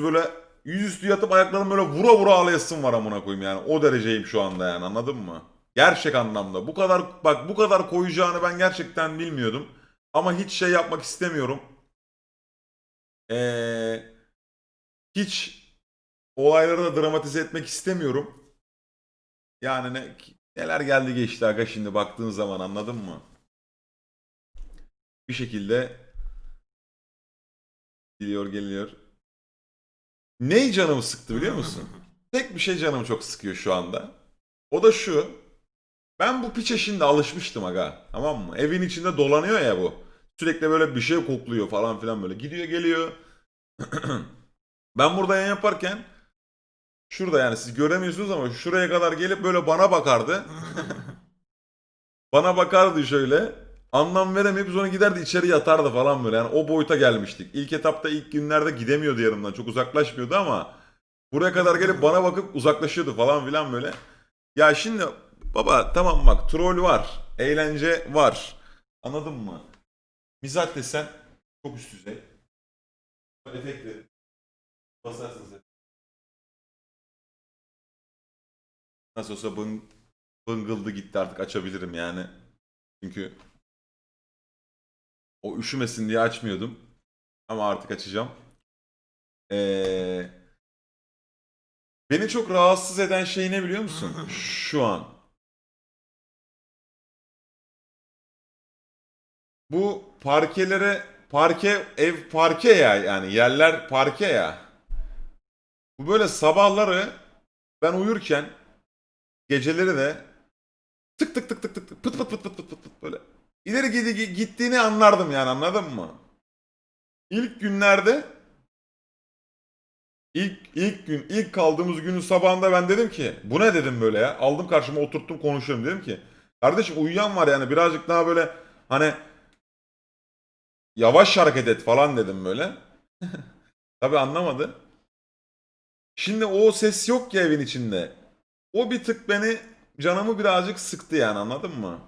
böyle yüzüstü yatıp ayaklarım böyle vura vura ağlayasım var amına koyayım yani. O dereceyim şu anda yani anladın mı? Gerçek anlamda. Bu kadar bak bu kadar koyacağını ben gerçekten bilmiyordum. Ama hiç şey yapmak istemiyorum. Ee, hiç olayları da dramatize etmek istemiyorum. Yani ne, neler geldi geçti aga şimdi baktığın zaman anladın mı? Bir şekilde gidiyor geliyor. Ney canımı sıktı biliyor musun? Tek bir şey canımı çok sıkıyor şu anda. O da şu. Ben bu piçe şimdi alışmıştım aga. Tamam mı? Evin içinde dolanıyor ya bu. Sürekli böyle bir şey kokluyor falan filan böyle. Gidiyor geliyor. ben burada yayın yaparken şurada yani siz göremiyorsunuz ama şuraya kadar gelip böyle bana bakardı. bana bakardı şöyle. Anlam veremeyip sonra giderdi içeri yatardı falan böyle. Yani o boyuta gelmiştik. İlk etapta ilk günlerde gidemiyordu yanımdan. Çok uzaklaşmıyordu ama buraya kadar gelip bana bakıp uzaklaşıyordu falan filan böyle. Ya şimdi baba tamam bak troll var. Eğlence var. Anladın mı? Mizah desen çok üst düzey. Efektleri basarsınız. Nasıl olsa bın, bıngıldı gitti artık açabilirim yani. Çünkü o üşümesin diye açmıyordum. Ama artık açacağım. Ee, beni çok rahatsız eden şey ne biliyor musun? Şu an. Bu parkelere parke ev parke ya yani yerler parke ya. Bu böyle sabahları ben uyurken geceleri de tık tık tık tık tık tık, pıt pıt pıt pıt pıt pıt pıt böyle ileri gidi- gittiğini anlardım yani anladın mı? İlk günlerde ilk ilk gün ilk kaldığımız günün sabahında ben dedim ki bu ne dedim böyle ya aldım karşıma oturttum konuşuyorum dedim ki kardeşim uyuyan var yani birazcık daha böyle hani yavaş hareket et falan dedim böyle. Tabi anlamadı. Şimdi o ses yok ya evin içinde. O bir tık beni canımı birazcık sıktı yani anladın mı?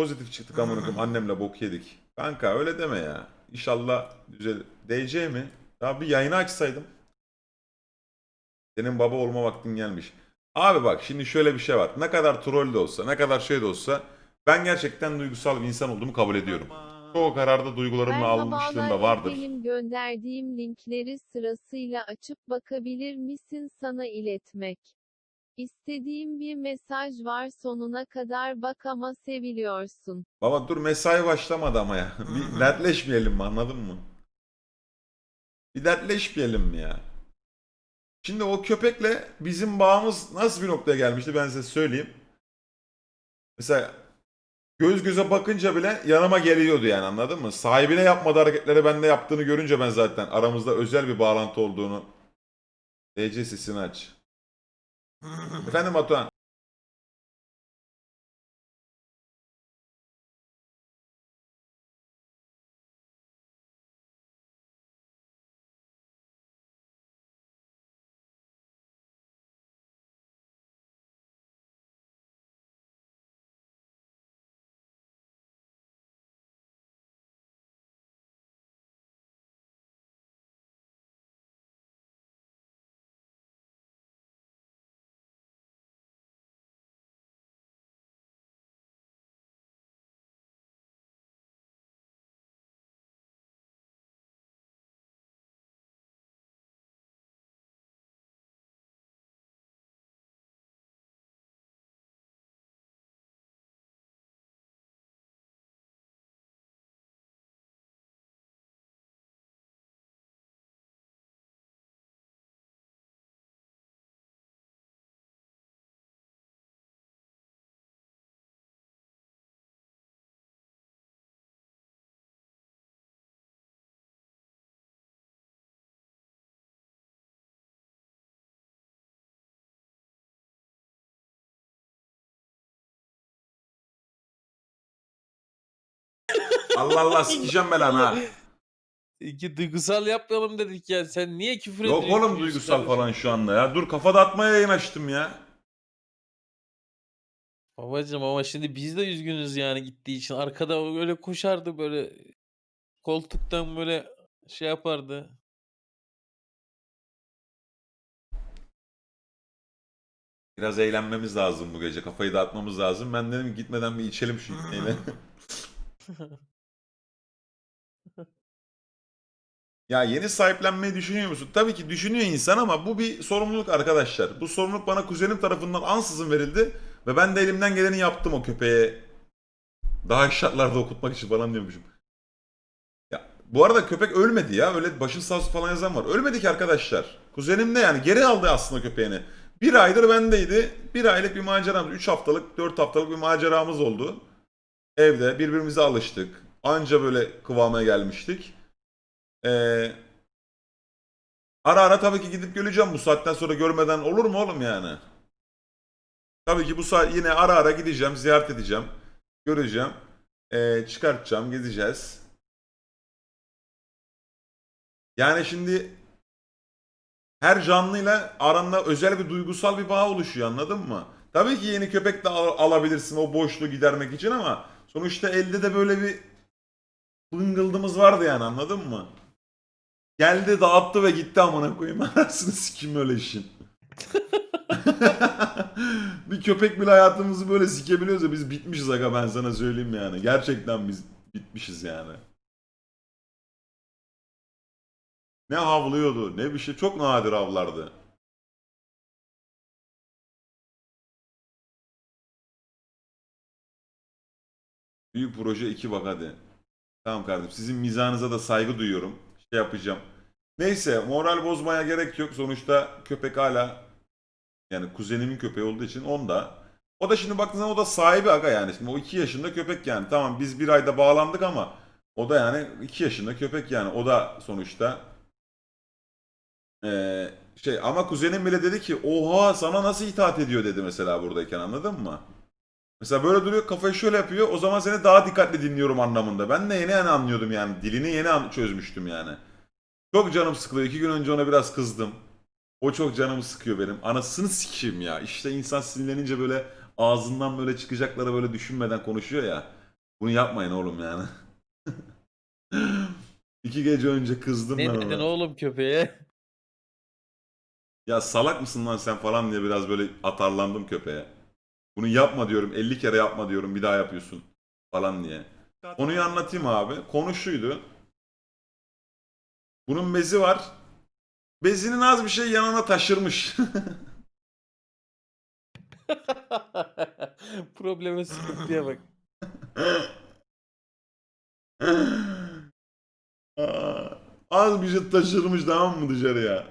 Pozitif çıktık amına koyayım annemle bok yedik. Kanka öyle deme ya. İnşallah düzelir. DC mi? Ya bir yayını açsaydım. Senin baba olma vaktin gelmiş. Abi bak şimdi şöyle bir şey var. Ne kadar troll de olsa, ne kadar şey de olsa ben gerçekten duygusal bir insan olduğumu kabul ediyorum. Çoğu kararda duygularımla almışlığım da vardır. Benim gönderdiğim linkleri sırasıyla açıp bakabilir misin sana iletmek. İstediğim bir mesaj var sonuna kadar bak ama seviliyorsun. Baba dur mesai başlamadı ama ya. Bir dertleşmeyelim mi anladın mı? Bir dertleşmeyelim mi ya? Şimdi o köpekle bizim bağımız nasıl bir noktaya gelmişti ben size söyleyeyim. Mesela göz göze bakınca bile yanıma geliyordu yani anladın mı? Sahibine yapmadığı hareketleri bende yaptığını görünce ben zaten aramızda özel bir bağlantı olduğunu DC sesini aç. Efendim Batuhan. Allah Allah sikeceğim belanı ha. İki duygusal yapmayalım dedik ya. Sen niye küfür Yok ediyorsun? oğlum duygusal falan şu anda ya. Dur kafa dağıtmaya yayın açtım ya. Babacım ama şimdi biz de üzgünüz yani gittiği için. Arkada öyle koşardı böyle koltuktan böyle şey yapardı. Biraz eğlenmemiz lazım bu gece. Kafayı dağıtmamız lazım. Ben dedim gitmeden bir içelim şu ipneyle. Ya yeni sahiplenmeyi düşünüyor musun? Tabii ki düşünüyor insan ama bu bir sorumluluk arkadaşlar. Bu sorumluluk bana kuzenim tarafından ansızın verildi ve ben de elimden geleni yaptım o köpeğe. Daha şartlarda okutmak için falan diyormuşum. Ya bu arada köpek ölmedi ya. Öyle başın sağ olsun falan yazan var. Ölmedi ki arkadaşlar. Kuzenim de yani geri aldı aslında köpeğini. Bir aydır bendeydi. Bir aylık bir maceramız. Üç haftalık, dört haftalık bir maceramız oldu. Evde birbirimize alıştık. Anca böyle kıvama gelmiştik. Ee, ara ara tabii ki gidip geleceğim bu saatten sonra görmeden olur mu oğlum yani? Tabii ki bu saat yine ara ara gideceğim, ziyaret edeceğim, göreceğim, ee, çıkartacağım, gezeceğiz. Yani şimdi her canlıyla aranda özel bir duygusal bir bağ oluşuyor anladın mı? Tabii ki yeni köpek de al- alabilirsin o boşluğu gidermek için ama sonuçta elde de böyle bir bıngıldımız vardı yani anladın mı? Geldi dağıttı ve gitti amına koyayım. Arasını sikim öyle işin. bir köpek bile hayatımızı böyle sikebiliyorsa biz bitmişiz aga ben sana söyleyeyim yani. Gerçekten biz bitmişiz yani. Ne havlıyordu ne bir şey çok nadir havlardı. Büyük proje 2 bak hadi. Tamam kardeşim sizin mizahınıza da saygı duyuyorum. Şey yapacağım. Neyse moral bozmaya gerek yok. Sonuçta köpek hala yani kuzenimin köpeği olduğu için onda. O da şimdi baktığın zaman o da sahibi aga yani. Şimdi o 2 yaşında köpek yani. Tamam biz bir ayda bağlandık ama o da yani 2 yaşında köpek yani. O da sonuçta ee, şey ama kuzenim bile dedi ki oha sana nasıl itaat ediyor dedi mesela buradayken anladın mı? Mesela böyle duruyor kafayı şöyle yapıyor o zaman seni daha dikkatli dinliyorum anlamında. Ben de yeni yani anlıyordum yani dilini yeni çözmüştüm yani. Çok canım sıkılıyor. İki gün önce ona biraz kızdım. O çok canımı sıkıyor benim. Anasını sikeyim ya. İşte insan sinirlenince böyle ağzından böyle çıkacakları böyle düşünmeden konuşuyor ya. Bunu yapmayın oğlum yani. İki gece önce kızdım ben Ne ona. dedin oğlum köpeğe? Ya salak mısın lan sen falan diye biraz böyle atarlandım köpeğe. Bunu yapma diyorum 50 kere yapma diyorum bir daha yapıyorsun falan diye. Konuyu anlatayım abi. Konu şuydu. Bunun bezi var. Bezinin az bir şey yanına taşırmış. Probleme sıkıntıya bak. Az bir şey taşırmış tamam mı dışarıya?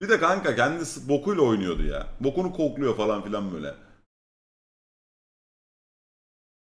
Bir de kanka kendisi bokuyla oynuyordu ya. Bokunu kokluyor falan filan böyle.